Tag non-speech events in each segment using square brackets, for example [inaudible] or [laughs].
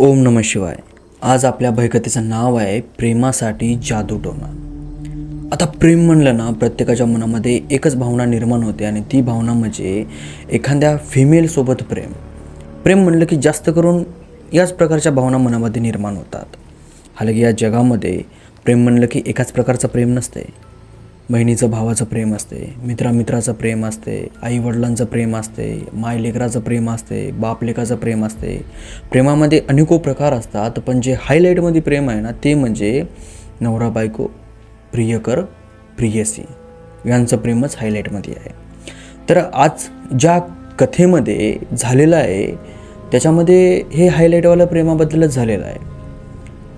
ओम नम शिवाय. आज आपल्या भयकथेचं नाव आहे प्रेमासाठी जादू टोना आता प्रेम म्हणलं ना प्रत्येकाच्या मनामध्ये एकच भावना निर्माण होते आणि ती भावना म्हणजे एखाद्या फिमेलसोबत प्रेम. प्रेम म्हणलं की जास्त करून याच प्रकारच्या भावना मनामध्ये निर्माण होतात. हालाकी या जगामध्ये प्रेम म्हणलं की एकाच प्रकारचं प्रेम नसते बहिणीचं भावाचं प्रेम असते मित्रामित्राचं प्रेम असते आई वडिलांचं प्रेम असते माय लेकराचं प्रेम असते बापलेकाचं प्रेम असते. प्रेमामध्ये अनेको प्रकार असतात पण जे हायलाईटमध्ये प्रेम आहे ना ते म्हणजे नवरा बायको प्रियकर प्रियसी. यांचं प्रेमच हायलाईटमध्ये आहे. तर आज ज्या कथेमध्ये झालेलं आहे त्याच्यामध्ये हे हायलाईटवालं प्रेमाबद्दलच झालेलं आहे.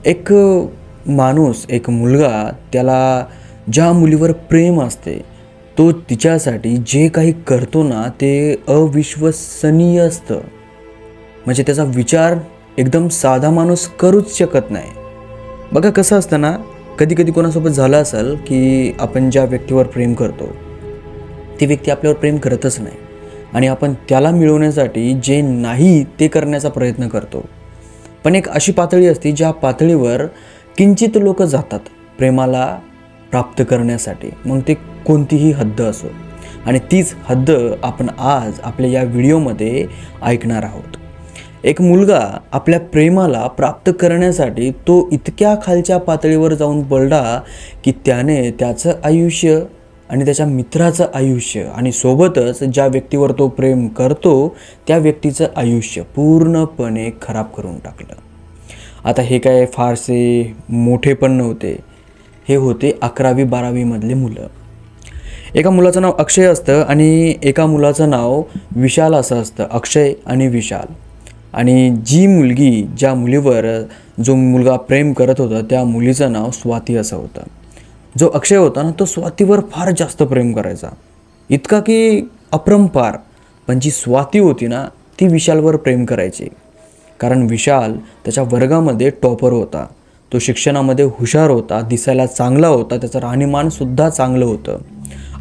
एक माणूस एक मुलगा त्याला ज्या मुलीवर प्रेम असते तो तिच्यासाठी जे काही करतो ना ते अविश्वसनीय असतं. म्हणजे त्याचा विचार एकदम साधा माणूस करूच शकत नाही. बघा कसं असतं ना कधी कधी कोणासोबत झालं असेल की आपण ज्या व्यक्तीवर प्रेम करतो ती व्यक्ती आपल्यावर प्रेम करतच नाही. आणि आपण त्याला मिळवण्यासाठी जे नाही ते करण्याचा प्रयत्न करतो. पण एक अशी पातळी असते ज्या पातळीवर किंचित लोक जातात प्रेमाला प्राप्त करण्यासाठी. मग ते कोणतीही हद्द असो. आणि तीच हद्द आपण आज आपल्या या व्हिडिओमध्ये ऐकणार आहोत. एक मुलगा आपल्या प्रेमाला प्राप्त करण्यासाठी तो इतक्या खालच्या पातळीवर जाऊन पडला की त्याने त्याचं आयुष्य आणि त्याच्या मित्राचं आयुष्य आणि सोबतच ज्या व्यक्तीवर तो प्रेम करतो त्या व्यक्तीचं आयुष्य पूर्णपणे खराब करून टाकलं. आता हे काय फारसे मोठे पण नव्हते. हे होते अकरावी बारावीमधले मुलं. एका मुलाचं नाव अक्षय असतं आणि एका मुलाचं नाव विशाल असं असतं अक्षय आणि विशाल. आणि जी मुलगी ज्या मुलीवर जो मुलगा प्रेम करत होता त्या मुलीचं नाव स्वाती असं होतं. जो अक्षय होता ना तो स्वातीवर फार जास्त प्रेम करायचा. इतका की अपरंपार. पण जी स्वाती होती ना ती विशालवर प्रेम करायची. कारण विशाल त्याच्या वर्गामध्ये टॉपर होता. तो शिक्षणामध्ये हुशार होता दिसायला चांगला होता त्याचं राहणीमानसुद्धा चांगलं होतं.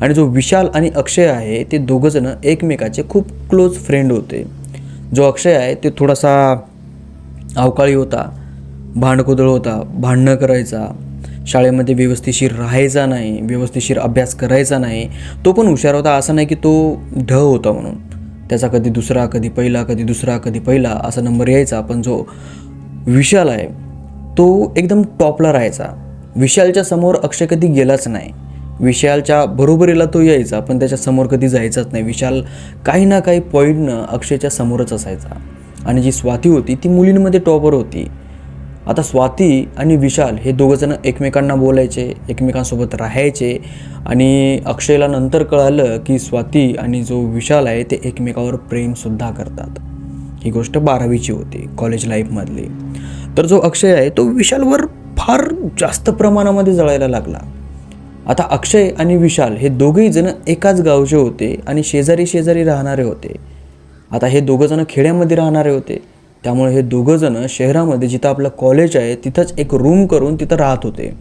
आणि जो विशाल आणि अक्षय आहे ते दोघंजणं एकमेकाचे खूप क्लोज फ्रेंड होते. जो अक्षय आहे ते थोडासा अवकाळी होता भांडकुदळ होता भांडणं करायचा शाळेमध्ये व्यवस्थिशीर राहायचा नाही व्यवस्थिशीर अभ्यास करायचा नाही तो पण हुशार होता. असं नाही की तो ढ होता म्हणून. त्याचा कधी दुसरा कधी पहिला कधी दुसरा कधी पहिला असा नंबर यायचा पण जो विशाल आहे तो एकदम टॉपला राहायचा. विशालच्या समोर अक्षय कधी गेलाच नाही. विशालच्या बरोबरीला तो यायचा पण त्याच्यासमोर कधी जायचाच नाही. विशाल काही ना काही पॉईंटनं अक्षयच्या समोरच असायचा. आणि जी स्वाती होती ती मुलींमध्ये टॉपर होती. आता स्वाती आणि विशाल हे दोघंजणं एकमेकांना बोलायचे एकमेकांसोबत राहायचे. आणि अक्षयला नंतर कळालं की स्वाती आणि जो विशाल आहे ते एकमेकावर प्रेमसुद्धा करतात. ही गोष्ट बारावीची होती कॉलेज लाईफमधली तर जो अक्षय आहे तो विशालवर फार जास्त प्रमाणामध्ये जळायला लागला. आता अक्षय आणि विशाल हे दोघेही जण एकाच गावचे होते आणि शेजारी शेजारी राहणारे होते. आता हे दोघंजणं खेड्यामध्ये राहणारे होते. त्यामुळे हे दोघंजणं शहरामध्ये जिथं आपलं कॉलेज आहे तिथंच एक रूम करून तिथं राहत होते.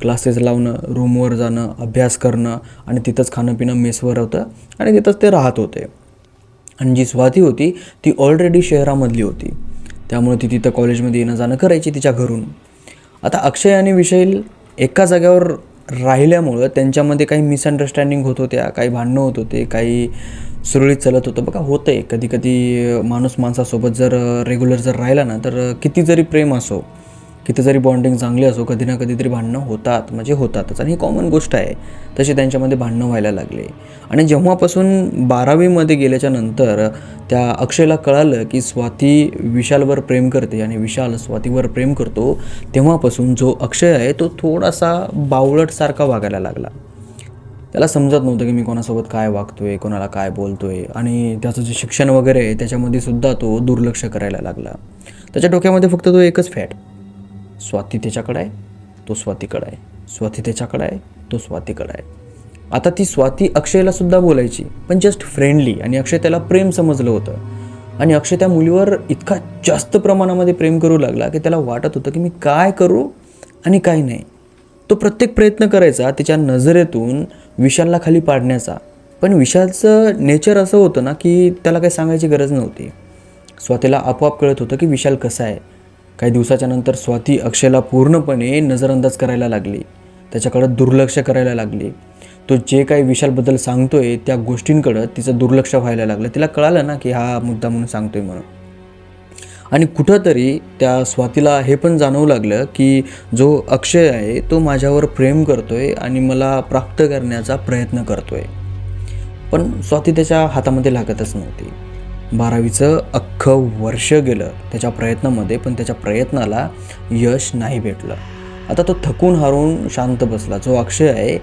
क्लासेस लावणं रूमवर जाणं अभ्यास करणं आणि तिथंच खाणं पिणं मेसवर होतं आणि तिथंच ते राहत होते. आणि जी स्वाती होती ती ऑलरेडी शहरामधली होती. त्यामुळे ती तिथं कॉलेजमध्ये येणं जाणं करायची तिच्या घरून. आता अक्षय आणि विशाल एका जाग्यावर राहिल्यामुळं त्यांच्यामध्ये काही मिसअंडरस्टँडिंग होत होत्या काही भांडणं होत होते काही सुरळीत चालत होतं. बघा होतं आहे कधी कधी माणूस माणसासोबत जर रेग्युलर जर राहिला ना तर किती जरी प्रेम असो किती जरी बॉन्डिंग चांगली असो कधी ना कधीतरी भांडणं होतात म्हणजे होतातच. आणि ही कॉमन गोष्ट आहे. तशी त्यांच्यामध्ये भांडणं व्हायला लागले. आणि जेव्हापासून बारावीमध्ये गेल्याच्यानंतर त्या अक्षयला कळालं की स्वाती विशालवर प्रेम करते आणि विशाल स्वातीवर प्रेम करतो तेव्हापासून जो अक्षय आहे तो थोडासा बावळटसारखा वागायला लागला. त्याला समजत नव्हतं की मी कोणासोबत काय वागतोय कोणाला काय बोलतोय. आणि त्याचं जे शिक्षण वगैरे आहे त्याच्यामध्ये सुद्धा तो दुर्लक्ष करायला लागला. त्याच्या डोक्यामध्ये फक्त तो एकच फॅट स्वाती त्याच्याकडे आहे तो स्वातीकडे आहे. स्वाती त्याच्याकडे आहे तो स्वातीकडे आहे. आता ती स्वाती अक्षयला सुद्धा बोलायची पण जस्ट फ्रेंडली आणि अक्षय त्याला प्रेम समजलं होतं. आणि अक्षय त्या मुलीवर इतका जास्त प्रमाणामध्ये प्रेम करू लागला की त्याला वाटत होतं की मी काय करू आणि काय नाही. तो प्रत्येक प्रयत्न करायचा तिच्या नजरेतून विशालला खाली पाडण्याचा. पण विशालचं नेचर असं होतं ना की त्याला काही सांगायची गरज नव्हती. स्वातीला आपोआप कळत होतं की विशाल कसा आहे. काही दिवसाच्या नंतर स्वाती अक्षयला पूर्णपणे नजरअंदाज करायला लागली. त्याच्याकडं दुर्लक्ष करायला लागली. तो जे काही विशालबद्दल सांगतोय त्या गोष्टींकडं तिचं दुर्लक्ष व्हायला लागलं. तिला कळालं ना की हा मुद्दा म्हणून सांगतोय म्हणून. आणि कुठंतरी त्या स्वातीला हे पण जाणवू लागलं की जो अक्षय आहे तो माझ्यावर प्रेम करतोय आणि मला प्राप्त करण्याचा प्रयत्न करतोय. पण स्वाती त्याच्या हातामध्ये लागतच नव्हती. बारावीचं अख्खं वर्ष गेलं त्याच्या प्रयत्नामध्ये पण त्याच्या प्रयत्नाला यश नाही भेटलं. आता तो थकून हारून शांत बसला. जो अक्षय आहे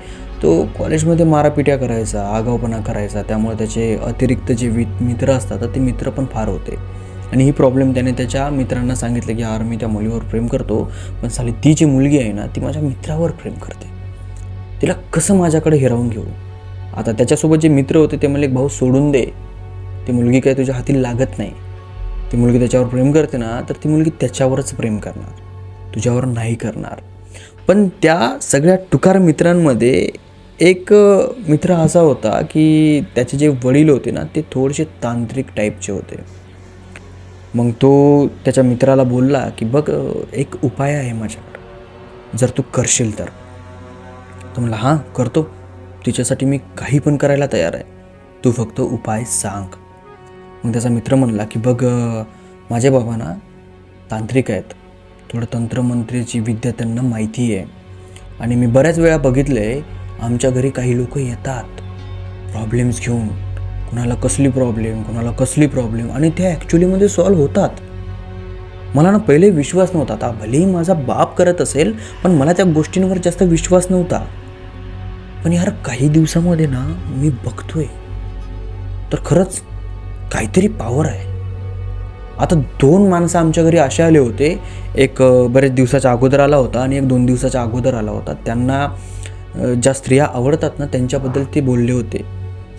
तो कॉलेजमध्ये मारापिट्या करायचा आगाऊपणा करायचा त्यामुळे त्याचे अतिरिक्त जे वि मित्र असतात ते मित्र पण फार होते. आणि ही प्रॉब्लेम त्याने त्याच्या मित्रांना सांगितलं की यार मी त्या मुलीवर प्रेम करतो पण साली ती जी मुलगी आहे ना ती माझ्या मित्रावर प्रेम करते. तिला कसं माझ्याकडे हिरावून घेऊ? आता त्याच्यासोबत जे मित्र होते ते मला एक भाऊ सोडून दे. ती मुलगी काय तुझ्या हाती लागत नाही. ती मुलगी त्याच्यावर प्रेम करते ना तर ती मुलगी त्याच्यावरच प्रेम करणार. तुझ्यावर नाही करणार. पण त्या सगळ्या टुकार मित्रांमध्ये एक मित्र असा होता की त्याचे जे वडील होते ना ते थोडेसे तांत्रिक टाईपचे होते. मग तो त्याच्या मित्राला बोलला की बघ एक उपाय आहे माझ्याकडं. जर तू करशील तर. तो म्हणला हां करतो. तिच्यासाठी मी काही पण करायला तयार आहे. तू फक्त उपाय सांग. मग त्याचा मित्र म्हणला की बघ माझ्या माझे बाबा ना तांत्रिक आहेत. थोडं तंत्रमंत्रीची विद्या त्यांना माहिती आहे. आणि मी बऱ्याच वेळा बघितले आमच्या घरी काही लोक येतात. प्रॉब्लेम्स घेऊन. कुणाला कसली प्रॉब्लेम कुणाला कसली प्रॉब्लेम आणि त्या ॲक्च्युलीमध्ये सॉल्व होतात. मला ना पहिले विश्वास नव्हता. आता भलेही माझा बाप करत असेल पण मला त्या गोष्टींवर जास्त विश्वास नव्हता. पण यार काही दिवसामध्ये ना मी बघतोय. तर खरंच काहीतरी पॉवर आहे. आता दोन माणसं आमच्या घरी असे आले होते. एक बरेच दिवसाच्या अगोदर आला होता आणि एक दोन दिवसाच्या अगोदर आला होता. त्यांना ज्या स्त्रिया आवडतात ना त्यांच्याबद्दल ते बोलले होते.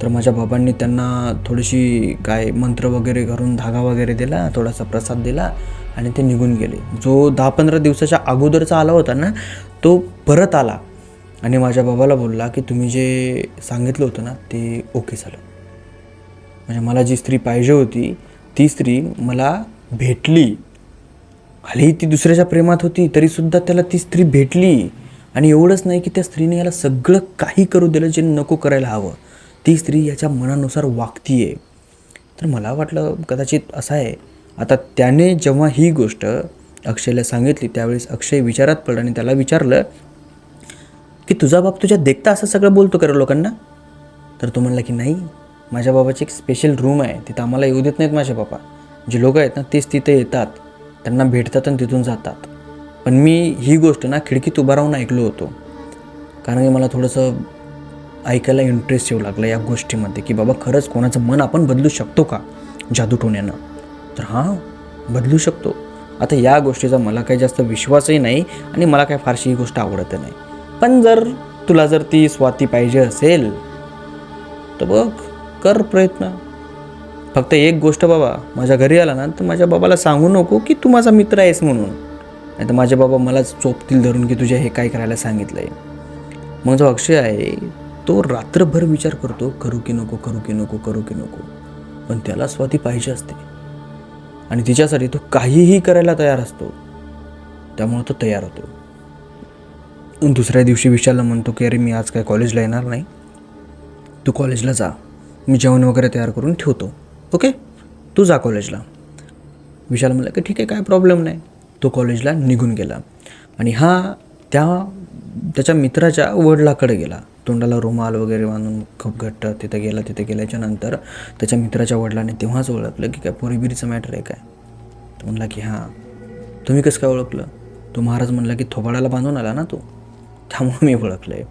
तर माझ्या बाबांनी त्यांना थोडीशी काय मंत्र वगैरे करून धागा वगैरे दिला थोडासा प्रसाद दिला आणि ते निघून गेले. जो दहा पंधरा दिवसाच्या अगोदरचा आला होता ना तो परत आला आणि माझ्या बाबाला बोलला की तुम्ही जे सांगितलं होतं ना ते ओके झालं. म्हणजे मला जी स्त्री पाहिजे होती ती स्त्री मला भेटली. हली ती दुसऱ्याच्या प्रेमात होती तरीसुद्धा त्याला ती स्त्री भेटली. आणि एवढंच नाही की त्या स्त्रीने याला सगळं काही करू दिलं जे नको करायला हवं. ती स्त्री याच्या मनानुसार वागतीये. तर मला वाटलं कदाचित असं आहे. आता त्याने जेव्हा ही गोष्ट अक्षयला सांगितली त्यावेळेस अक्षय विचारात पडला आणि त्याला विचारलं की तुझा बाप तुझ्या देखता असं सगळं बोलतो करा लोकांना? तर तो म्हणला की नाही माझ्या बाबाची एक स्पेशल रूम आहे. तिथं आम्हाला येऊ देत नाहीत माझे बाबा. जे लोक आहेत ना तेच तिथे येतात. त्यांना भेटतात आणि तिथून जातात. पण मी ही गोष्ट ना खिडकीत उभा राहून ऐकलो होतो. कारण की मला थोडंसं ऐकायला इंटरेस्ट येऊ लागला या गोष्टीमध्ये की बाबा खरंच कोणाचं मन आपण बदलू शकतो का? जादू टोण्यानं. तर हां बदलू शकतो. आता या गोष्टीचा मला काही जास्त विश्वासही नाही आणि मला काय फारशी ही गोष्ट आवडत नाही. पण जर तुला जर ती स्वाती पाहिजे असेल तर बघ. कर प्रयत्न. फक्त एक गोष्ट बाबा माझ्या घरी आला ना तर माझ्या बाबाला सांगू नको की तू माझा मित्र आहेस म्हणून. नाही तर माझे बाबा मलाच चोपतील धरून की तुझ्या हे काय करायला सांगितलं आहे मग जो अक्षय आहे तो रात्रभर विचार करतो करू की नको करू की नको करू की नको. पण त्याला स्वाती पाहिजे असते. आणि तिच्यासाठी तो काहीही करायला तयार असतो. त्यामुळे तो तयार होतो. दुसऱ्या दिवशी विशालला म्हणतो की अरे मी आज काय कॉलेजला येणार नाही. तू कॉलेजला जा. मी जेवण वगैरे तयार करून ठेवतो. ओके तू जा कॉलेजला विशाल म्हणला की ठीक आहे काय प्रॉब्लेम नाही. तो कॉलेजला निघून गेला. आणि हा त्या त्याच्या मित्राच्या वडिलाकडे गेला. तोंडाला रुमाल वगैरे बांधून खूप घट्ट तिथं गेला तिथे गेल्याच्यानंतर त्याच्या मित्राच्या वडिलाने तेव्हाच ओळखलं की काय पोरीबिरीचं मॅटर आहे काय. तो म्हणला की हां. तुम्ही कसं काय ओळखलं? तो महाराज म्हणला की थोबाडाला बांधून आला ना तो. त्यामुळे मी ओळखलं आहे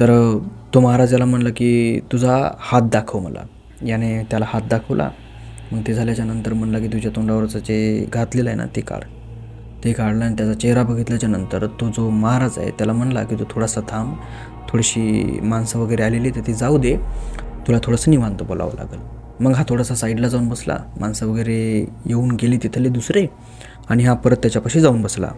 तर तो महाराजाला म्हणला म्हणलं की तुझा हात दाखव मला. याने त्याला हात दाखवला. मग ते झाल्याच्यानंतर म्हणलं की तुझ्या तोंडावरचं जे घातलेलं आहे ना ते काढ. ते काढलं आणि त्याचा चेहरा बघितल्याच्या नंतर तो जो महाराज आहे त्याला म्हणला की तू थोडासा थांब. थोडीशी माणसं वगैरे आलेली तर ती जाऊ दे. तुला थोडंसं निवांत बोलावं लागेल. मग हा थोडासा साईडला जाऊन बसला. माणसं वगैरे येऊन गेली तिथले दुसरे आणि हा परत त्याच्यापाशी जाऊन बसला.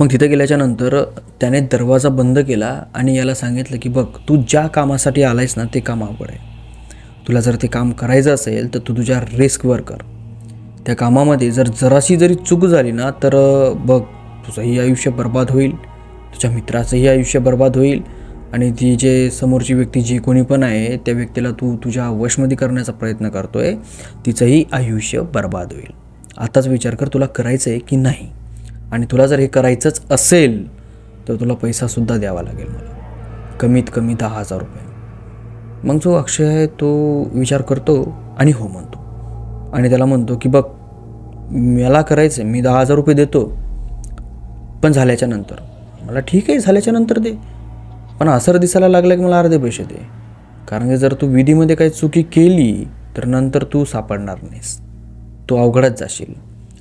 मग तिथं गेल्याच्यानंतर त्याने दरवाजा बंद केला आणि याला सांगितलं की बघ तू ज्या कामासाठी आलायस ना ते काम आवड आहे. तुला जर ते काम करायचं असेल तर तू तुझ्या रिस्कवर कर. त्या कामामध्ये जर जराशी जरी चूक झाली ना तर बघ तुझंही आयुष्य बर्बाद होईल तुझ्या मित्राचंही आयुष्य बर्बाद होईल आणि ती जे समोरची व्यक्ती जी कोणी पण आहे त्या व्यक्तीला तू तुझ्या वशमध्ये करण्याचा प्रयत्न करतोय तिचंही आयुष्य बर्बाद होईल. आताच विचार कर तुला करायचं आहे की नाही. आणि तुला जर हे करायचंच असेल तर तुला पैसासुद्धा द्यावा लागेल मला. कमीत कमी दहा हजार रुपये. मग जो अक्षय आहे तो विचार करतो आणि हो म्हणतो. आणि त्याला म्हणतो की बघ मला करायचं आहे मी दहा हजार रुपये देतो पण झाल्याच्यानंतर. मला ठीक आहे झाल्याच्यानंतर दे. पण असर दिसायला लागलं की मला अर्धे पैसे दे. कारण की जर तू विधीमध्ये काही चुकी केली तर नंतर तू सापडणार नाहीस. तू अवघडच जाशील.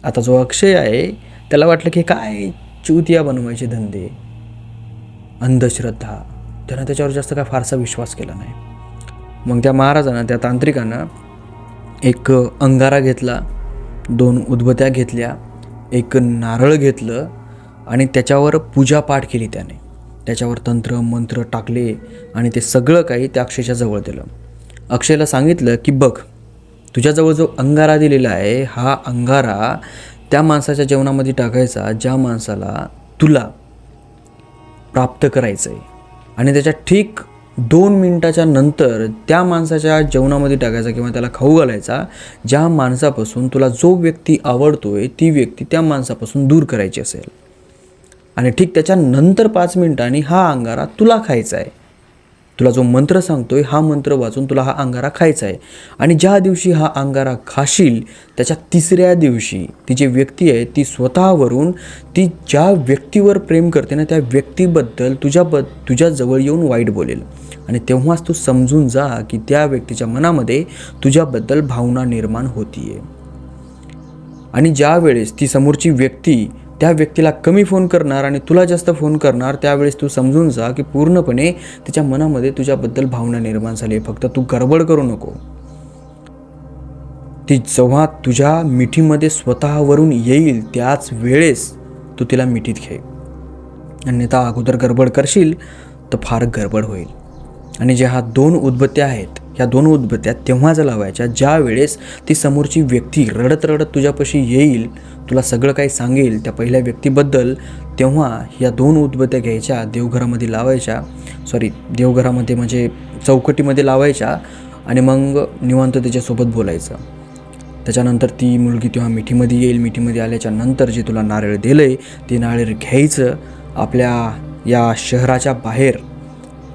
आता जो अक्षय आहे त्याला वाटलं की काय चुतिया बनवायचे धंदे. अंधश्रद्धा. त्यानं त्याच्यावर जास्त काय फारसा विश्वास केला नाही. मग त्या महाराजानं त्या तांत्रिकानं एक अंगारा घेतला दोन उदबत्या घेतल्या एक नारळ घेतलं आणि त्याच्यावर पूजापाठ केली त्याने. त्याच्यावर तंत्र मंत्र टाकले आणि ते सगळं काही त्या अक्षयच्या जवळ दिलं. अक्षयला सांगितलं की बघ तुझ्याजवळ जो अंगारा दिलेला आहे हा अंगारा त्या माणसाच्या जेवणामध्ये टाकायचा ज्या माणसाला तुला प्राप्त करायचं आहे आणि त्याच्या ठीक दोन मिनटाच्या नंतर त्या माणसाच्या जेवणामध्ये टाकायचा किंवा त्याला खाऊ घालायचा ज्या माणसापासून तुला जो व्यक्ती आवडतो आहे ती व्यक्ती त्या माणसापासून दूर करायची असेल. आणि ठीक त्याच्यानंतर पाच मिनिटांनी हा अंगारा तुला खायचा आहे तुला जो मंत्र सांगतोय हा मंत्र वाचून तुला हा अंगारा खायचा आहे. आणि ज्या दिवशी हा अंगारा खाशील त्याच्या तिसऱ्या दिवशी ती जी व्यक्ती आहे ती स्वतःवरून ती ज्या व्यक्तीवर प्रेम करते ना त्या व्यक्तीबद्दल तुझ्याबद तुझ्याजवळ येऊन वाईट बोलेल. आणि तेव्हाच तू समजून जा की त्या व्यक्तीच्या मनामध्ये तुझ्याबद्दल भावना निर्माण होतीये. आणि ज्या वेळेस ती समोरची व्यक्ती त्या व्यक्तीला कमी फोन करणार आणि तुला जास्त फोन करणार त्यावेळेस तू समजून जा की पूर्णपणे तिच्या मनामध्ये तुझ्याबद्दल भावना निर्माण झाली आहे. फक्त तू गडबड करू नको. ती जेव्हा तुझ्या मिठीमध्ये स्वतःवरून येईल त्याच वेळेस तू तिला मिठीत घे. अन्यथा अगोदर गडबड करशील तर फार गडबड होईल. आणि ज्या ह्या दोन उदबत्त्या आहेत ह्या दोन उदबत्त्या तेव्हाच लावायच्या ज्या वेळेस ती समोरची व्यक्ती रडत रडत तुझ्यापाशी येईल तुला सगळं काही सांगेल त्या पहिल्या व्यक्तीबद्दल तेव्हा ह्या दोन उदबत्त्या घ्यायच्या देवघरामध्ये लावायच्या. सॉरी देवघरामध्ये म्हणजे चौकटीमध्ये लावायच्या आणि मग निवांत त्याच्यासोबत बोलायचं. त्याच्यानंतर ती मुलगी तेव्हा मिठीमध्ये येईल मिठीमध्ये आल्याच्यानंतर जे तुला नारळ दिलं आहे ते नारळ घ्यायचं. आपल्या या शहराच्या बाहेर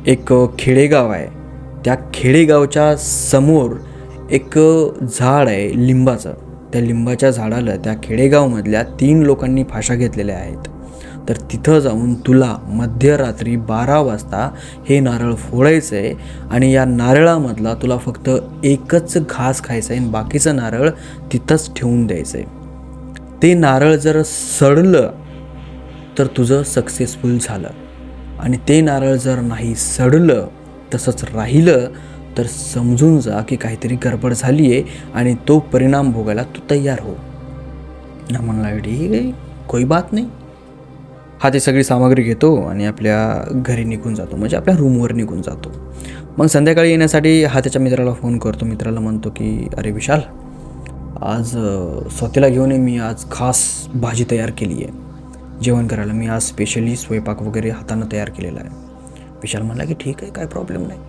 एक खेडेगाव आहे. त्या खेडेगावच्या समोर एक झाड आहे लिंबाचं. त्या लिंबाच्या झाडाला त्या खेडेगावमधल्या तीन लोकांनी फाशा घेतलेल्या आहेत. तर तिथं जाऊन तुला मध्यरात्री बारा वाजता हे नारळ फोडायचं आहे आणि या नारळामधला तुला फक्त एकच घास खायचा आहे आणि बाकीचं नारळ तिथंच ठेवून द्यायचं आहे ते नारळ जर सडलं तर तुझं सक्सेसफुल झालं. आणि ते नारळ जर नाही सडलं तसंच राहिलं तर समजून जा की काहीतरी गडबड झाली आहे आणि तो परिणाम भोगायला तू तयार हो. ना म्हणला ठीक कोई बात नाही. हा ती सगळी सामग्री घेतो आणि आपल्या घरी निघून जातो म्हणजे आपल्या रूमवर निघून जातो. मग संध्याकाळी येण्यासाठी हा त्याच्या मित्राला फोन करतो. मित्राला म्हणतो की अरे विशाल आज स्वतःला घेऊन ये. मी आज खास भाजी तयार केली आहे जेवण करायला. मी आज स्पेशली स्वयंपाक वगैरे हातानं तयार केलेला आहे. विशाल म्हणला की ठीक आहे काय प्रॉब्लेम नाही.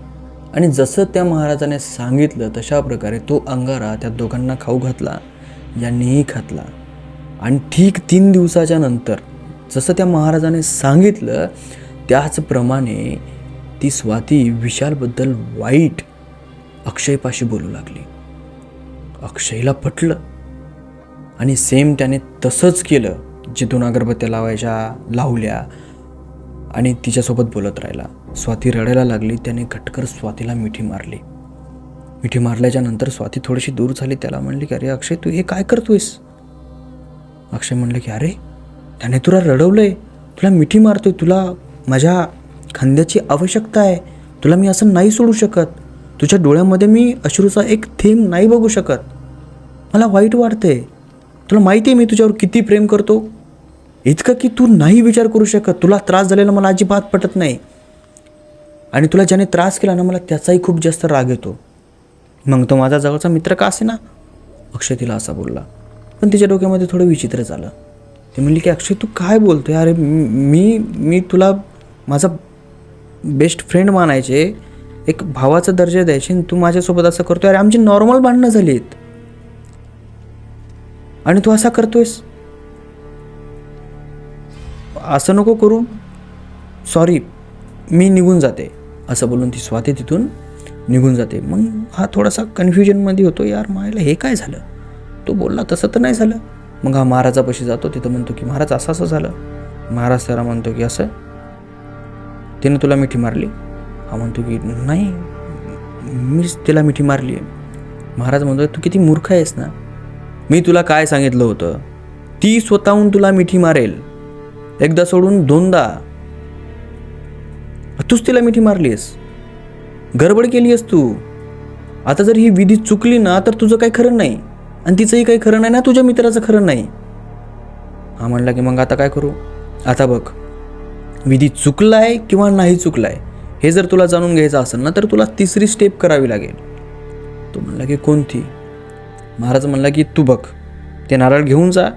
आणि जसं त्या महाराजाने सांगितलं तशा प्रकारे तो अंगारा त्या दोघांना खाऊ घातला यांनीही घातला आणि ठीक तीन दिवसाच्या नंतर जसं त्या महाराजाने सांगितलं त्याचप्रमाणे ती स्वाती विशालबद्दल वाईट अक्षयपाशी बोलू लागली. अक्षयला पटलं. आणि सेम त्याने तसंच केलं जिथून अगरबत्त्या लावायच्या लावल्या आणि तिच्यासोबत बोलत राहिला. स्वाती रडायला लागली त्याने खटकर स्वातीला मिठी मारली. मिठी मारल्याच्या नंतर स्वाती थोडीशी दूर झाली त्याला म्हणली की अरे अक्षय तू हे काय करतोयस? अक्षय म्हणले की अरे त्याने तुला रडवलंय. तुला मिठी मारतोय. तुला माझ्या खांद्याची आवश्यकता आहे. तुला मी असं नाही सोडू शकत. तुझ्या डोळ्यामध्ये मी अश्रूचा एक थेंब नाही बघू शकत. मला वाईट वाटते तुला माहिती आहे मी तुझ्यावर किती प्रेम करतो. इतकं की तू नाही विचार करू शकत. तुला त्रास झालेला मला अजिबात पटत नाही. आणि तुला ज्याने त्रास केला ना मला त्याचाही खूप जास्त राग येतो. मग तो माझा जवळचा मित्र का असे ना अक्षय तिला असा बोलला. पण तिच्या डोक्यामध्ये थोडं विचित्र झालं. ती म्हणली की अक्षय तू काय बोलतोय? अरे मी मी तुला माझा बेस्ट फ्रेंड मानायचे. एक भावाचा दर्जा द्यायचे आणि तू माझ्यासोबत असं करतोय. अरे आमची नॉर्मल भांडणं झाली आहेत आणि तू असा करतोयस? असं नको करू. सॉरी मी निघून जाते. असं बोलून ती स्वाती तिथून निघून जाते. मग हा थोडासा कन्फ्युजनमध्ये होतो यार मायला हे काय झालं? तो बोलला तसं तर नाही झालं. मग हा महाराजापाशी जातो तिथं म्हणतो की महाराज असं असं झालं. महाराज त्याला म्हणतो की असं? तिने तुला मिठी मारली? हा म्हणतो की नाही मीच तिला मिठी मारली आहे. महाराज म्हणतो तू किती मूर्ख आहेस ना? मी तुला काय सांगितलं होतं? ती स्वतःहून तुला मिठी मारेल. एकदा सोडून दोनदा तूच तिला मिठी मारलीस गडबड केली आहेस तू. आता जर ही विधी चुकली ना तर तुझं काही खरं नाही. आणि तिचंही काही खरं नाही ना तुझ्या मित्राचं खरं नाही. हा म्हणला की मग आता काय करू? आता बघ. विधी चुकलाय किंवा नाही चुकलाय हे जर तुला जाणून घ्यायचं असेल ना तर तुला तिसरी स्टेप करावी लागेल. तो म्हणला की कोणती? महाराज म्हणला की तू बघ. ते नारळ घेऊन जा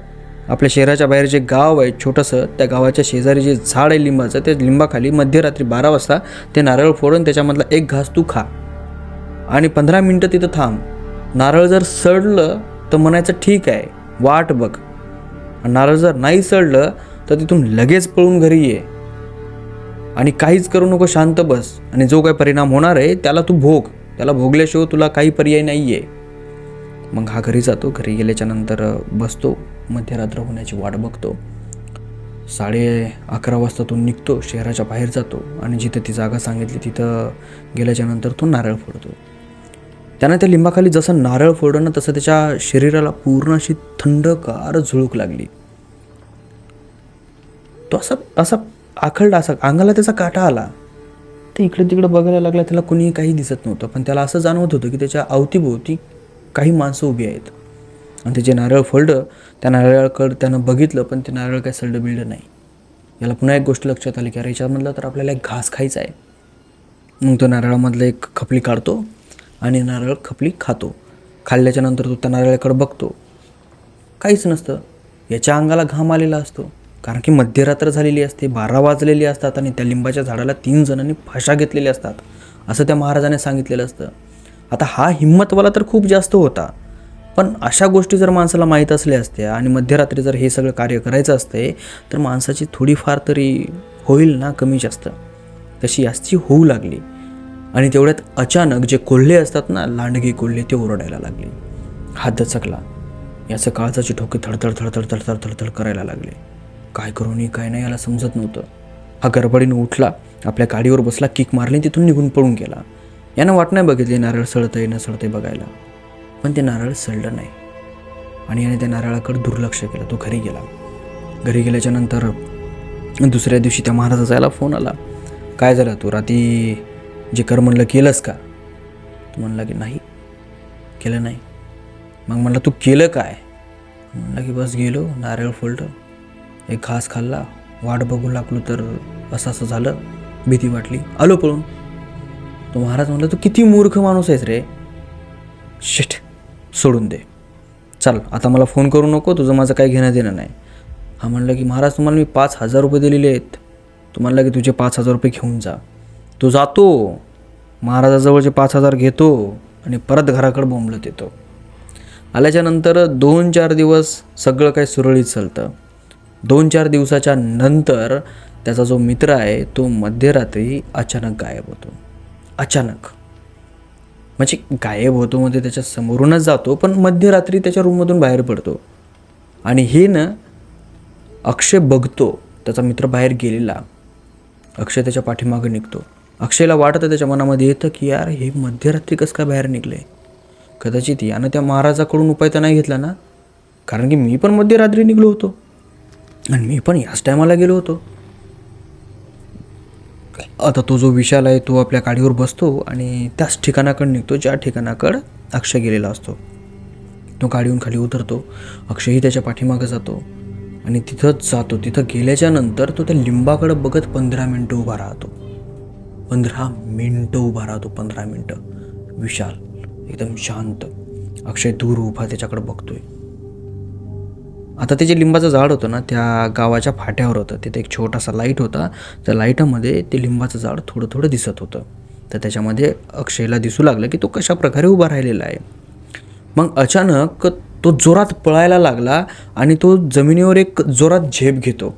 आपल्या शहराच्या बाहेर जे गाव आहे छोटंसं त्या गावाच्या शेजारी जे झाड आहे लिंबाचं त्या लिंबाखाली मध्यरात्री बारा वाजता ते नारळ फोडून त्याच्यामधला एक घास तू खा. आणि पंधरा मिनटं तिथं थांब. नारळ जर सडलं तर म्हणायचं ठीक आहे वाट बघ. आणि नारळ जर नाही सडलं तर तिथून लगेच पळून घरी ये. आणि काहीच करू नको शांत बस. आणि जो काही परिणाम होणार आहे त्याला तू भोग. त्याला भोगल्याशिवाय तुला काही पर्याय नाही आहे मग हा घरी जातो. घरी गेल्याच्यानंतर बसतो. मध्यरात्र होण्याची वाट बघतो. साडे अकरा वाजता तो निघतो शहराच्या बाहेर जातो आणि जिथे ती जागा सांगितली तिथं गेल्याच्यानंतर तो नारळ फोडतो. त्यानं त्या लिंबाखाली जसं नारळ फोडलं ना तसं त्याच्या शरीराला पूर्ण अशी थंडगार झुळूक लागली. तो असा असा आखलडा असा अंगाला त्याचा काटा आला. तर इकडे तिकडे बघायला लागला त्याला कुणीही काही दिसत नव्हतं पण त्याला असं जाणवत होतं की त्याच्या अवतीभोवती काही माणसं उभी आहेत. आणि त्याचे नारळ फोडलं त्या नारळाकडं त्यानं बघितलं पण ते नारळ काय सडलं बिळलं नाही. याला पुन्हा एक गोष्ट लक्षात आली की अरे याच्यामधलं तर आपल्याला एक घास खायचा आहे. मग तो नारळामधलं एक खपली काढतो आणि नारळ खपली खातो. खाल्ल्याच्या नंतर तो त्या नारळाकडे बघतो. काहीच नसतं. याच्या अंगाला घाम आलेला असतो. कारण की मध्यरात्र झालेली असते बारा वाजलेली असतात आणि त्या लिंबाच्या झाडाला तीन जणांनी फाशा घेतलेल्या असतात. असं त्या महाराजाने सांगितलेलं असतं. आता हा हिंमतवाला तर खूप जास्त होता. पण अशा गोष्टी जर माणसाला माहीत असल्या असत्या आणि मध्यरात्री जर हे सगळं कार्य करायचं असते तर माणसाची थोडीफार तरी होईल ना कमी जास्त. तशी याची होऊ लागली. आणि तेवढ्यात अचानक जे कोल्हे असतात ना लांडगे कोल्हे ते ओरडायला लागले. हात दचकला याचं काळजाची ठोके थडथड थडथड थडथड थडथड करायला लागले. काय करू काय नाही याला समजत नव्हतं. हा गडबडीनं उठला आपल्या गाडीवर बसला किक मारली तिथून निघून पळून गेला. यानं वाट नाही बघितली नारळ सळतंय न सळतंय बघायला. पण ते नारळ सडलं नाही. आणि याने त्या नारळाकडे दुर्लक्ष केलं. तो घरी गेला. घरी गेल्याच्यानंतर दुसऱ्या दिवशी त्या महाराजाचा याला फोन आला. काय झालं? तू रात्री जे कर म्हणलं केलंस का? तू म्हणला की नाही केलं नाही. मग म्हणलं तू केलं काय? म्हणलं की बस गेलो नारळ फोडलं. एक घास खाल्ला. वाट बघू लागलो तर असं असं झालं. भीती वाटली. आलो पळून. तो महाराज म्हणला तू किती मूर्ख माणूस आहेस रे. शिट सोडून दे. चल आता मला फोन करू नको तुझं माझं काही घेणं देणं नाही. हा म्हणलं की महाराज तुम्हाला मी पाच हजार रुपये दिलेले आहेत. तू म्हणला की तुझे पाच हजार रुपये घेऊन जा. तो जातो. महाराजाजवळचे पाच हजार घेतो आणि परत घराकडे बोंबलत येतो. आल्याच्यानंतर दोन चार दिवस सगळं काही सुरळीत चालतं. दोन चार दिवसाच्या नंतर त्याचा जो मित्र आहे तो मध्यरात्री अचानक गायब होतो. अचानक. म्हणजे गायब होतो म्हणजे त्याच्या समोरूनच जातो पण मध्यरात्री त्याच्या रूममधून बाहेर पडतो. आणि हे ना अक्षय बघतो त्याचा मित्र बाहेर गेलेला. अक्षय त्याच्या पाठीमागे निघतो. अक्षयला वाटतं त्याच्या मनामध्ये येतं की यार हे मध्यरात्री कसं काय बाहेर निघले? कदाचित यानं त्या महाराजाकडून उपाय तर नाही घेतला ना? कारण की मी पण मध्यरात्री निघलो होतो. आणि मी पण याच टायमाला गेलो होतो. आता तो जो विशाल आहे तो आपल्या गाडीवर बसतो आणि त्याच ठिकाणाकडे निघतो ज्या ठिकाणाकडं अक्षय गेलेला असतो. तो गाडीहून खाली उतरतो अक्षयही त्याच्या पाठीमागं जातो आणि तिथंच जातो. तिथं गेल्याच्यानंतर तो त्या लिंबाकडं बघत पंधरा मिनटं उभा राहतो. पंधरा मिनटं उभा राहतो पंधरा मिनटं. विशाल एकदम शांत. अक्षय दूर उभा त्याच्याकडे बघतोय. आता ते जे लिंबाचं झाड होतं ना त्या गावाच्या फाट्यावर होतं. तिथे एक छोटासा लाइट होता. त्या लाईटामध्ये ते लिंबाचं झाड थोडं थोडं दिसत होतं. तर त्याच्यामध्ये अक्षयला दिसू लागलं की तो कशा प्रकारे उभा राहिलेला आहे. मग अचानक तो जोरात पळायला लागला आणि तो जमिनीवर एक जोरात झेप घेतो.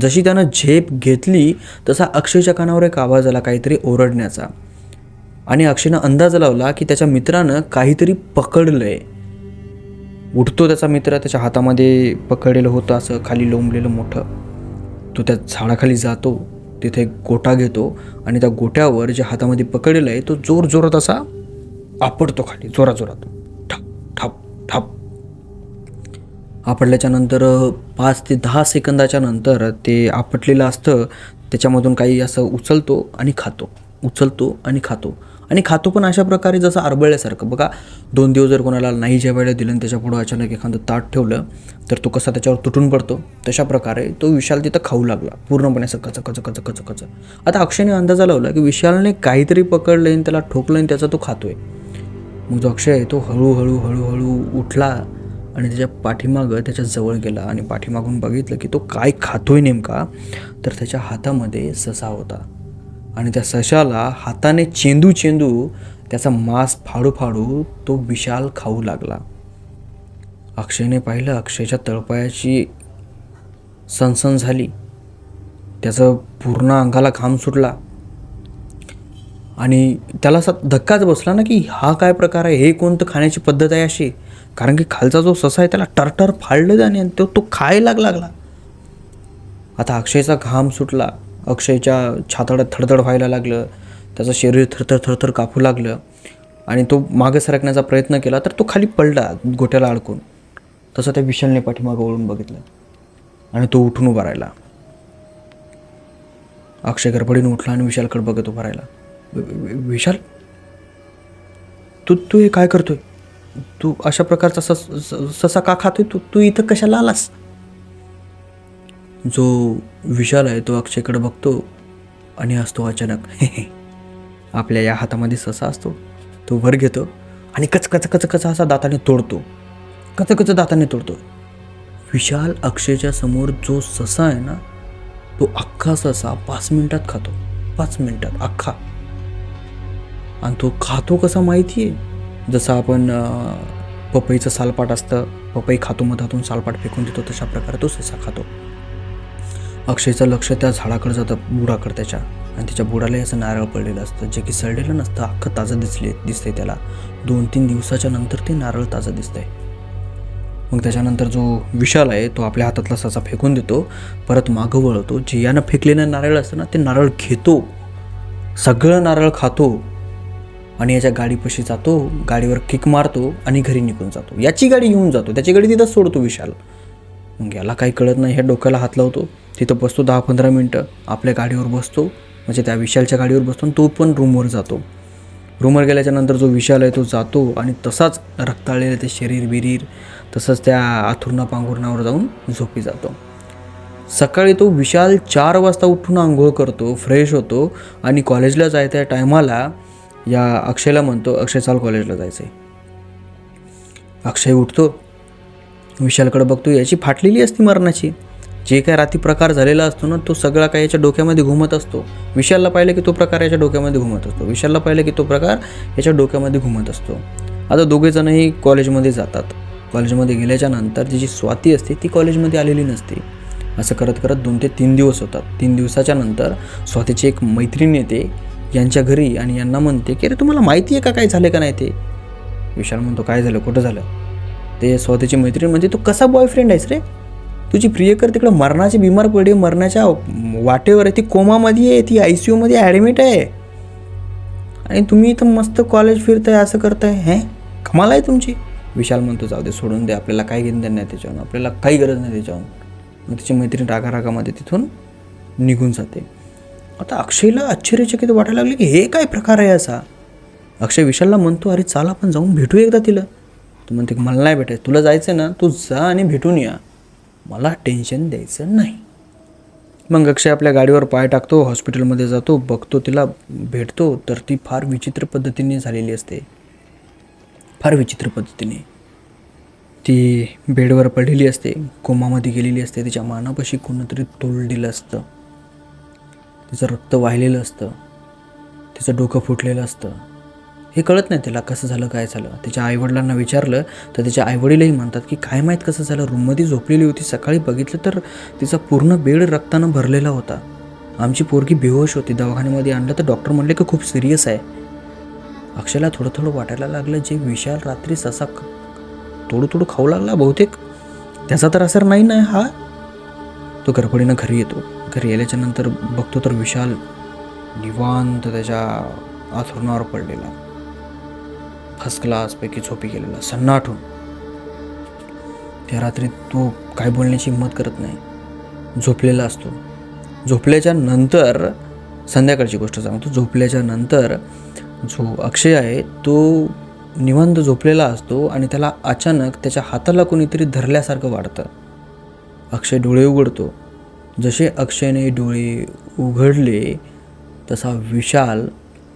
जशी त्यानं झेप घेतली तसा अक्षयच्या कानावर एक आवाज आला काहीतरी ओरडण्याचा. आणि अक्षयनं अंदाज लावला की त्याच्या मित्रानं काहीतरी पकडलं आहे उठतो त्याचा मित्र त्याच्या हातामध्ये पकडलेलं होतं असं खाली लोंबलेलं मोठं. तो त्या झाडाखाली जातो तिथे एक गोटा घेतो आणि त्या गोट्यावर जे हातामध्ये पकडलेलं आहे तो जोर जोरात असा आपडतो खाली जोराजोरात. जोरात ठप ठप ठप. आपडल्याच्या नंतर पाच ते दहा सेकंदाच्या नंतर ते आपटलेलं असतं त्याच्यामधून काही असं उचलतो आणि खातो उचलतो आणि खातो. आणि खातो पण अशा प्रकारे जसं आरबळल्यासारखं. बघा दोन दिवस जर कोणाला नाही जेवायला दिलं आणि त्याच्यापुढं अचानक एखादं ताट ठेवलं तर तो कसा त्याच्यावर तुटून पडतो? तशा प्रकारे तो विशाल तिथं खाऊ लागला. पूर्णपणे असं कच कच कच कच कच. आता अक्षयने अंदाजा लावला की विशालने काहीतरी पकडलं आणि त्याला ठोकलं आणि त्याचा तो खातोय. मग जो अक्षय आहे तो हळूहळू हळूहळू उठला आणि त्याच्या पाठीमागं त्याच्याजवळ गेला आणि पाठीमागून बघितलं की तो काय खातोय नेमका? तर त्याच्या हातामध्ये ससा होता. आणि त्या सशाला हाताने चेंदू चेंदू त्याचा मांस फाडू फाडू तो विशाल खाऊ लागला. अक्षयने पाहिलं अक्षयच्या तळपायाची सनसन झाली. त्याचं पूर्ण अंगाला घाम सुटला. आणि त्याला असा धक्काच बसला ना की हा काय प्रकार आहे? हे कोणतं खाण्याची पद्धत आहे अशी? कारण की खालचा जो ससा आहे त्याला टरटर फाडलं जाणे आणि तो तो खायला लागला. आता अक्षयचा घाम सुटला. अक्षयच्या छाताडात थडथड व्हायला लागलं. त्याचं शरीर थरथर थरथर कापू लागलं. आणि तो मागे सरकण्याचा प्रयत्न केला तर तो खाली पडला गोट्याला अडकून. तसं त्या विशालने पाठीमागं वळून बघितलं. आणि तो उठून उभा राहिला. अक्षय गडबडीनं उठला आणि विशालकडे बघत उभा राहिला. विशाल? तू तू हे काय करतोय? तू अशा प्रकारचा सस ससा का खातोय? तू तू इथं कशाला आलास? जो विशाल आहे तो अक्षयकडे बघतो आणि हसतो अचानक. [laughs] आपल्या या हातामध्ये ससा असतो. तो वर घेतो आणि कच कच कच कच असा दाताने तोडतो. कच कच दाताने तोडतो. विशाल अक्षयच्या समोर जो ससा आहे ना तो अख्खा ससा पाच मिनिटात खातो. पाच मिनिटात अख्खा. आणि तो खातो कसा माहिती आहे? जसं आपण पपईचं सालपाट असतं. पपई खातो मधातून सालपाट फेकून देतो तशा प्रकारे तो ससा खातो. अक्षयचं लक्ष त्या झाडाकडे जातं बुडाकडे त्याच्या. आणि त्याच्या बुडालाही असं नारळ पडलेलं असतं. जे की सडलेलं नसतं अख्खं ताजं दिसले दिसतंय त्याला. दोन तीन दिवसाच्या नंतर ते नारळ ताजं दिसतंय. मग त्याच्यानंतर जो विशाल आहे तो आपल्या हातातला ससा फेकून देतो. परत मागं वळवतो जे यानं फेकलेलं नारळ असतं ना ते नारळ घेतो. सगळं नारळ खातो. आणि याच्या गाडीपाशी जातो गाडीवर किक मारतो आणि घरी निघून जातो. याची गाडी घेऊन जातो. त्याची गाडी तिथंच सोडतो विशाल. मग याला काही कळत नाही ह्या डोक्याला हात लावतो. तिथं बसतो दहा पंधरा मिनटं. आपल्या गाडीवर बसतो. म्हणजे त्या विशालच्या गाडीवर बसतो आणि तो पण रूमवर जातो. रूमवर गेल्याच्यानंतर जो विशाल आहे तो जातो आणि तसाच रक्ताळलेलं ते शरीर बिरीर तसंच त्या आथुरणा पांघुरणावर जाऊन झोपी जातो. सकाळी तो विशाल चार वाजता उठून आंघोळ करतो फ्रेश होतो आणि कॉलेजला जायच्या टायमाला या अक्षयला म्हणतो अक्षय चाल कॉलेजला जायचं आहे अक्षय उठतो. विशालकडे बघतो याची फाटलेली असती मरणाची. जे काय रात्री प्रकार झालेला असतो ना तो सगळा काय याच्या डोक्यामध्ये घुमत असतो. विशालला पाहिलं की तो प्रकार याच्या डोक्यामध्ये घुमत असतो. विशालला पाहिलं की तो प्रकार याच्या डोक्यामध्ये घुमत असतो. आता दोघेजणही कॉलेजमध्ये जातात. कॉलेजमध्ये गेल्याच्यानंतर जी जी स्वाती असते ती कॉलेजमध्ये आलेली नसते. असं करत करत दोन ते तीन दिवस होतात. तीन दिवसाच्या नंतर स्वातीची एक मैत्रीण येते यांच्या घरी आणि यांना म्हणते की अरे तुम्हाला माहिती आहे का काय झालं का नाही ते? विशाल म्हणतो काय झालं? कुठं झालं? ते स्वातीची मैत्रीण म्हणजे तो कसा बॉयफ्रेंड आहेस रे? तुझी प्रियकर तिकडं मरणाची बिमार पडली मरणाच्या वाटेवर आहे ती कोमामध्ये आहे ती आय सी यूमध्ये ॲडमिट आहे. आणि तुम्ही इथं मस्त कॉलेज फिरताय असं करताय हे? कमाल आहे तुमची. विशाल म्हणतो जाऊ दे सोडून दे आपल्याला काही घेणं नाही त्याच्यावर आपल्याला काही गरज नाही त्याच्यावर मग तिची मैत्रीण रागा रागामध्ये तिथून निघून जाते. आता अक्षयला आश्चर्यचकित वाटायला लागले की हे काय प्रकार आहे असा? अक्षय विशालला म्हणतो अरे चाल आपण जाऊन भेटू एकदा तिला. तू म्हणते की मला नाही भेटायचं तुला जायचं ना तू जा आणि भेटून या. मला टेन्शन द्यायचं नाही. मग अक्षय आपल्या गाडीवर पाय टाकतो हॉस्पिटलमध्ये जातो बघतो तिला भेटतो तर ती फार विचित्र पद्धतीने झालेली असते. फार विचित्र पद्धतीने. ती बेडवर पडलेली असते कोमामध्ये गेलेली असते तिच्या मानापाशी कोणतरी तोल दिलं असतं. तिचं रक्त वाहिलेलं असतं. तिचं डोकं फुटलेलं असतं. हे कळत नाही त्याला कसं झालं काय झालं. त्याच्या आईवडिलांना विचारलं तर त्याच्या आईवडीलही म्हणतात की काय माहीत कसं झालं? रूममध्ये झोपलेली होती सकाळी बघितलं तर तिचा पूर्ण बेड रक्तानं भरलेला होता. आमची पोरगी बेहोश होती दवाखान्यामध्ये आणलं तर डॉक्टर म्हणले की खूप सिरियस आहे. अक्षयला थोडं थोडं वाटायला लागलं जे विशाल रात्री ससा थोडं थोडं खाऊ लागला बहुतेक. त्याचा तर असर नाही ना हा? तो गडबडीनं घरी येतो. घरी आल्याच्यानंतर बघतो तर विशाल निवांत त्याच्या आथरुणावर पडलेला. फर्स्ट क्लासपैकी झोपी गेलेला सन्नाटून. त्या रात्री तो काय बोलण्याची हिंमत करत नाही. झोपलेला असतो. झोपल्याच्या नंतर संध्याकाळची गोष्ट सांगतो. झोपल्याच्या नंतर जो अक्षय आहे तो निवांत झोपलेला असतो आणि त्याला अचानक त्याच्या हाताला कोणीतरी धरल्यासारखं वाटतं. अक्षय डोळे उघडतो. जसे अक्षयने डोळे उघडले तसा विशाल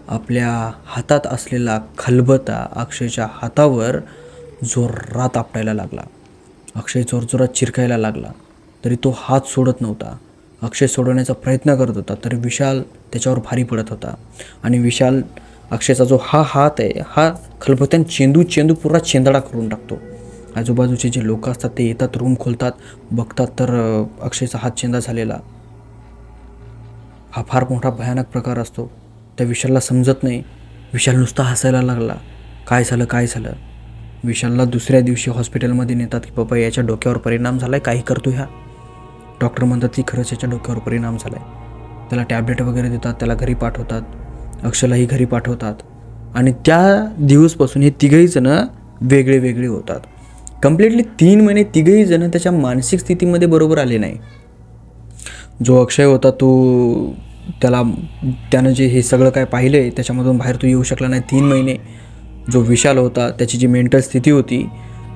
आपल्या हातात असलेला खलबता अक्षयच्या हातावर जोरात आपटायला लागला. अक्षय जोरजोरात चिरकायला लागला. तरी तो हात सोडत नव्हता. अक्षय सोडवण्याचा प्रयत्न करत होता तरी विशाल त्याच्यावर भारी पडत होता. आणि विशाल अक्षयचा जो हा हात आहे हा खलबत्यान चेंदू चेंदू पुरा चेंदडा करून टाकतो. आजूबाजूचे जे लोक असतात ते येतात रूम खोलतात बघतात तर अक्षयचा हात चेंदा झालेला. हा फार मोठा भयानक प्रकार असतो. त्या विशालला समजत नाही. विशाल नुसता हसायला लागला. काय झालं काय झालं? विशालला दुसऱ्या दिवशी हॉस्पिटलमध्ये नेतात की बाबा याच्या डोक्यावर परिणाम झाला आहे काही करतो ह्या डॉक्टर म्हणतात की खरंच याच्या डोक्यावर परिणाम झाला आहे त्याला टॅबलेट वगैरे देतात त्याला घरी पाठवतात. अक्षलाही घरी पाठवतात. आणि त्या दिवसपासून हे तिघही जणं वेगळे वेगळे होतात. कम्प्लिटली तीन महिने तिघही जणं त्याच्या मानसिक स्थितीमध्ये बरोबर आले नाही. जो अक्षय होता तो त्याला त्यानं जे हे सगळं काय पाहिलं आहे त्याच्यामधून बाहेर तो येऊ शकला नाही. तीन महिने जो विशाल होता त्याची जी मेंटल स्थिती होती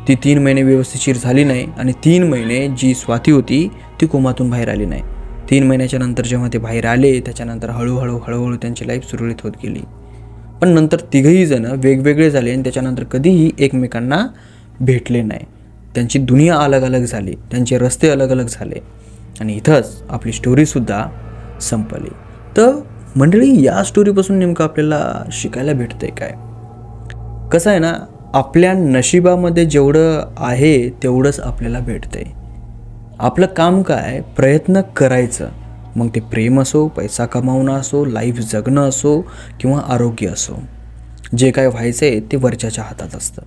ती तीन महिने व्यवस्थितशीर झाली नाही आणि तीन महिने जी स्वाती होती ती कोमातून बाहेर आली नाही. तीन महिन्याच्या नंतर जेव्हा ते बाहेर आले त्याच्यानंतर हळूहळू हळूहळू त्यांची लाईफ सुरळीत होत गेली. पण नंतर तिघही जणं वेगवेगळे झाले आणि त्याच्यानंतर कधीही एकमेकांना भेटले नाही. त्यांची दुनिया अलग अलग झाली त्यांचे रस्ते अलग अलग झाले आणि इथंच आपली स्टोरीसुद्धा संपली. तर मंडळी या स्टोरीपासून नेमकं आपल्याला शिकायला भेटतं आहे काय? कसं आहे ना आपल्या नशिबामध्ये जेवढं आहे तेवढंच आपल्याला भेटतं आहे आपलं काम काय? प्रयत्न करायचं. मग ते प्रेम असो पैसा कमावणं असो लाईफ जगणं असो किंवा आरोग्य असो. जे काय व्हायचं आहे ते वरच्याच्या हातात असतं.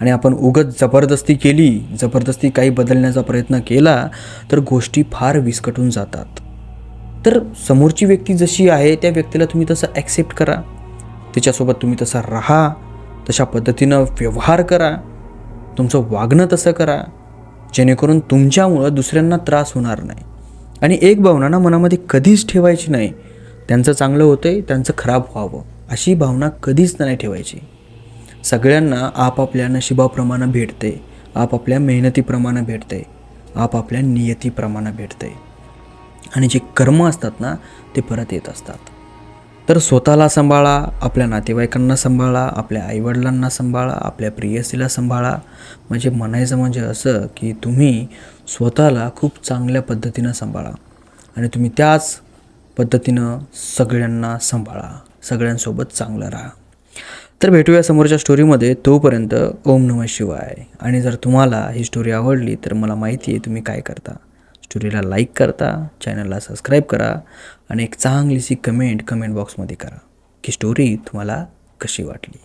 आणि आपण उगत जबरदस्ती केली जबरदस्ती काही बदलण्याचा प्रयत्न केला तर गोष्टी फार विस्कटून जातात. तर समोरची व्यक्ती जशी आहे त्या व्यक्तीला तुम्ही तसं ॲक्सेप्ट करा. तिच्यासोबत तुम्ही तसा राहा. तशा पद्धतीनं व्यवहार करा. तुमचं वागणं तसं करा. जेणेकरून तुमच्यामुळं दुसऱ्यांना त्रास होणार नाही. आणि एक भावना ना मनामध्ये कधीच ठेवायची नाही. त्यांचं चांगलं होतं आहे त्यांचं खराब व्हावं. अशी भावना कधीच नाही ठेवायची. सगळ्यांना आपापल्या नशिबाप्रमाणे भेटते आपापल्या मेहनतीप्रमाणे भेटते आपापल्या नियतीप्रमाणे भेटते आणि जे कर्म असतात ना ते परत येत असतात. तर स्वतःला सांभाळा आपल्या नातेवाईकांना सांभाळा आपल्या आईवडिलांना सांभाळा आपल्या प्रियसीला सांभाळा. म्हणजे म्हणायचं म्हणजे असं की तुम्ही स्वतःला खूप चांगल्या पद्धतीनं सांभाळा. आणि तुम्ही त्याच पद्धतीनं सगळ्यांना सांभाळा. सगळ्यांसोबत चांगलं राहा. तर भेटूया समोरच्या स्टोरीमध्ये तोपर्यंत ओम नमः शिवाय. आणि जर तुम्हाला ही स्टोरी आवडली तर मला माहिती आहे तुम्ही काय करता. स्टोरीला लाईक करता चॅनलला सबस्क्राईब करा आणि एक चांगलीशी कमेंट कमेंट बॉक्समध्ये करा की स्टोरी तुम्हाला कशी वाटली.